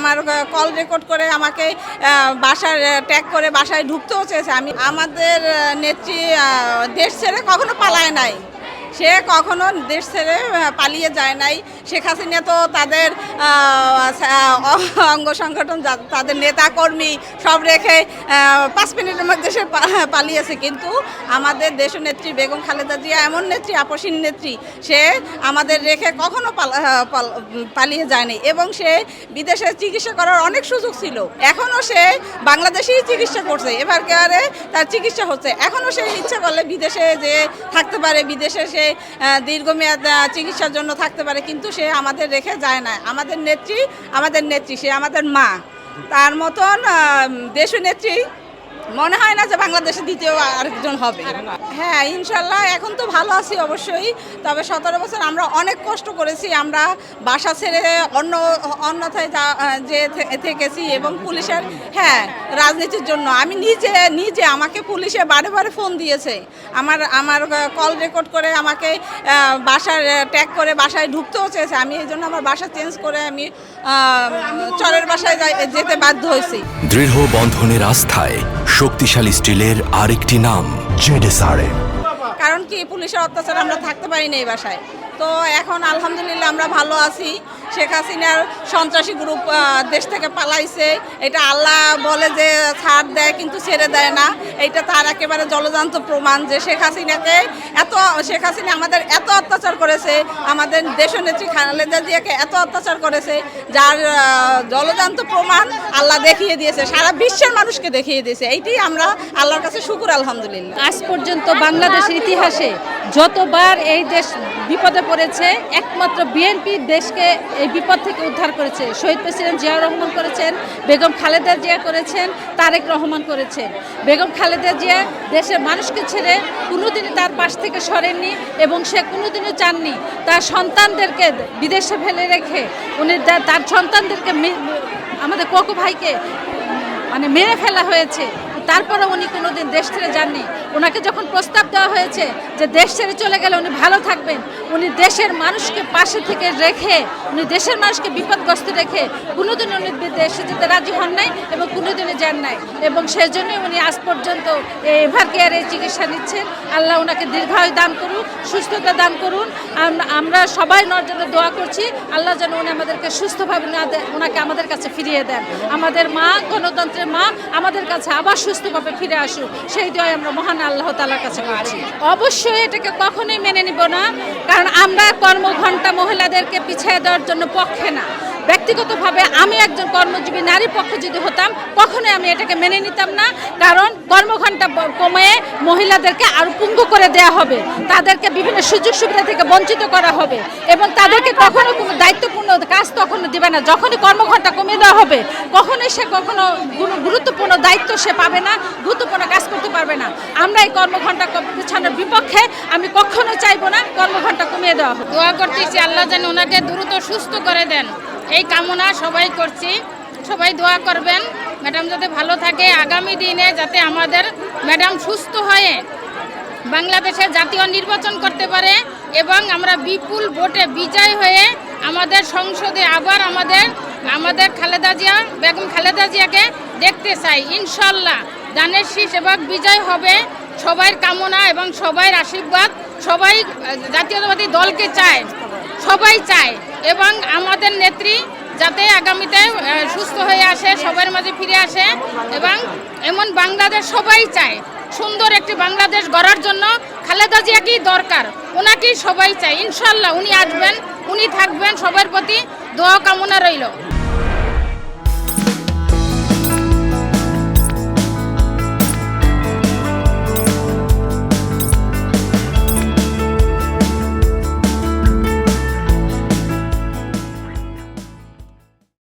আমার call record করে আমাকে বাসার ট্যাগ করে বাসায় ঢুকতেও চেয়েছে। আমি, আমাদের নেত্রী দেশ ছেড়ে কখনো পালায় নাই। সে কখনো দেশ ছেড়ে পালিয়ে যায় নাই। শেখ হাসিনা তো তাদের অঙ্গ সংগঠন তাদের নেতা কর্মী সব রেখে পাঁচ মিনিটের মধ্যে সে পালিয়েছে। কিন্তু আমাদের দেশ নেত্রী বেগম খালেদা জিয়া এমন নেত্রী, আপসীন নেত্রী, সে আমাদের রেখে কখনো পালিয়ে যায়নি এবং সে বিদেশে চিকিৎসা করার অনেক সুযোগ ছিল। এখনও সে বাংলাদেশেই চিকিৎসা করছে। এবার কেয়ারে তার চিকিৎসা হচ্ছে। এখনও সে ইচ্ছা করলে বিদেশে যে থাকতে পারে, বিদেশে সে দীর্ঘমেয়াদ চিকিৎসার জন্য থাকতে পারে, কিন্তু সে আমাদের রেখে যায় না। আমাদের নেত্রী আমাদের নেত্রী, সে আমাদের মা। তার মতন দেশ নেত্রী মনে হয় না যে বাংলাদেশে দ্বিতীয় আরেকজন হবে। হ্যাঁ ইনশাল্লাহ, এখন তো ভালো আছি অবশ্যই, তবে সতেরো বছর আমরা অনেক কষ্ট করেছি, আমরা বাসা ছেড়ে অন্য, অন্যথায় যা- যে থেকেছি এবং পুলিশের হ্যাঁ রাজনীতির জন্য। আমি নিজে নিজে আমাকে পুলিশে বারে বারে ফোন দিয়েছে। আমার আমার কল রেকর্ড করে আমাকে বাসার ট্যাগ করে বাসায় ঢুকতেও চেয়েছে। আমি এই জন্য আমার বাসা চেঞ্জ করে আমি চরের বাসায় যেতে বাধ্য হয়েছি। দৃঢ় বন্ধনের আস্থায় শক্তিশালী স্টিলের আরেকটি নাম জেডেসআরএম কারণ কি, পুলিশের অত্যাচার আমরা থাকতে পারি না এই বাসায়। তো এখন আলহামদুলিল্লাহ আমরা ভালো আছি। শেখ হাসিনার সন্ত্রাসী গ্রুপ দেশ থেকে পালাইছে। এটা আল্লাহ বলে যে ছাড় দেয়, কিন্তু ছেড়ে দেয় না। এটা তার একেবারে জলজান্ত প্রমাণ যে শেখ হাসিনাকে এত, শেখ হাসিনা আমাদের এত অত্যাচার করেছে, আমাদের দেশনেত্রী খালেদা জিয়াকে এত অত্যাচার করেছে, যার জলজান্ত প্রমাণ আল্লাহ দেখিয়ে দিয়েছে, সারা বিশ্বের মানুষকে দেখিয়ে দিয়েছে। এইটি আমরা আল্লাহর কাছে শুকুর, আলহামদুলিল্লাহ। আজ পর্যন্ত বাংলাদেশের ইতিহাসে যতবার এই দেশ বিপদে পড়েছে, একমাত্র বিএনপি দেশকে এই বিপদ থেকে উদ্ধার করেছে। শহীদ প্রেসিডেন্ট জিয়াউর রহমান করেছেন, বেগম খালেদা জিয়া করেছেন তারেক রহমান করেছে। বেগম খালেদা জিয়া দেশের মানুষকে ছেড়ে কোনোদিনই তার পাশ থেকে সরেননি এবং সে কোনোদিনও চাননি। তার সন্তানদেরকে বিদেশে ফেলে রেখে উনি তার সন্তানদেরকে আমাদের কোকো ভাইকে মানে মেরে ফেলা হয়েছে। তারপরে উনি কোনোদিন দেশ ছেড়ে যাননি। ওনাকে যখন প্রস্তাব দেওয়া হয়েছে যে দেশ ছেড়ে চলে গেলে উনি ভালো থাকবেন, উনি দেশের মানুষকে পাশে থেকে রেখে, উনি দেশের মানুষকে বিপদগ্রস্ত রেখে কোনোদিন উনি দেশে যেতে রাজি হন নাই এবং কোনোদিনই যান নাই। এবং সেজন্যই উনি আজ পর্যন্ত এভার কেয়ারে চিকিৎসা নিচ্ছেন। আল্লাহ ওনাকে দীর্ঘায়ু দান করুন সুস্থতা দান করুন। আমরা সবাই ওনার জন্য দোয়া করছি। আল্লাহ যেন উনি আমাদেরকে সুস্থভাবে ওনাকে আমাদের কাছে ফিরিয়ে দেন। আমাদের মা গণতন্ত্রের মা আমাদের কাছে আবার সুস্থভাবে ফিরে আসুক, সেই দোয়াই আমরা মহান আল্লাহ তালার কাছে করছি। অবশ্যই এটাকে কখনোই মেনে নিব না, কারণ আমরা কর্মঘণ্টা মহিলাদেরকে পিছিয়ে দেওয়ার জন্য পক্ষে না। ব্যক্তিগতভাবে আমি একজন কর্মজীবী, নারী পক্ষে যদি হতাম, কখনোই আমি এটাকে মেনে নিতাম না, কারণ কর্মঘণ্টা কমিয়ে মহিলাদেরকে আরও পুঙ্গু করে দেয়া হবে। তাদেরকে বিভিন্ন সুযোগ সুবিধা থেকে বঞ্চিত করা হবে এবং তাদেরকে কখনো কোনো দায়িত্বপূর্ণ কাজ তখনও দিবে না। যখনই কর্মঘণ্টা কমিয়ে দেওয়া হবে, কখনোই সে কখনো গুরুত্বপূর্ণ দায়িত্ব সে পাবে না, গুরুত্বপূর্ণ কাজ করতে পারবে না। আমরা এই কর্মঘণ্টা পিছানোর বিপক্ষে আমি কখনো চাইব না কর্মঘণ্টা কমিয়ে দেওয়া হবে দোয়া করতেছি, আল্লাহ যেন ওনাকে দ্রুত সুস্থ করে দেন। এই কামনা সবাই করছি। সবাই দোয়া করবেন। ম্যাডাম যাতে ভালো থাকে, আগামী দিনে যাতে আমাদের ম্যাডাম সুস্থ হয়ে বাংলাদেশে জাতীয় নির্বাচন করতে পারে এবং আমরা বিপুল ভোটে বিজয় হয়ে আমাদের সংসদে আবার আমাদের আমাদের খালেদা জিয়া, বেগম খালেদা জিয়াকে দেখতে চাই। ইনশাল্লাহ দানের শীষ এবং বিজয় হবে সবার কামনা এবং সবার আশীর্বাদ। সবাই জাতীয়তাবাদী দলকে চায়, সবাই চায় এবং আমাদের নেত্রী যাতে আগামীতে সুস্থ হয়ে আসে, সবার মাঝে ফিরে আসে এবং এমন বাংলাদেশ সবাই চায়। সুন্দর একটি বাংলাদেশ গড়ার জন্য খালেদা জিয়াকেই দরকার? ওনাকেই সবাই চায়। ইনশাল্লাহ উনি আসবেন। উনি থাকবেন সবার প্রতি দোয়া কামনা রইল।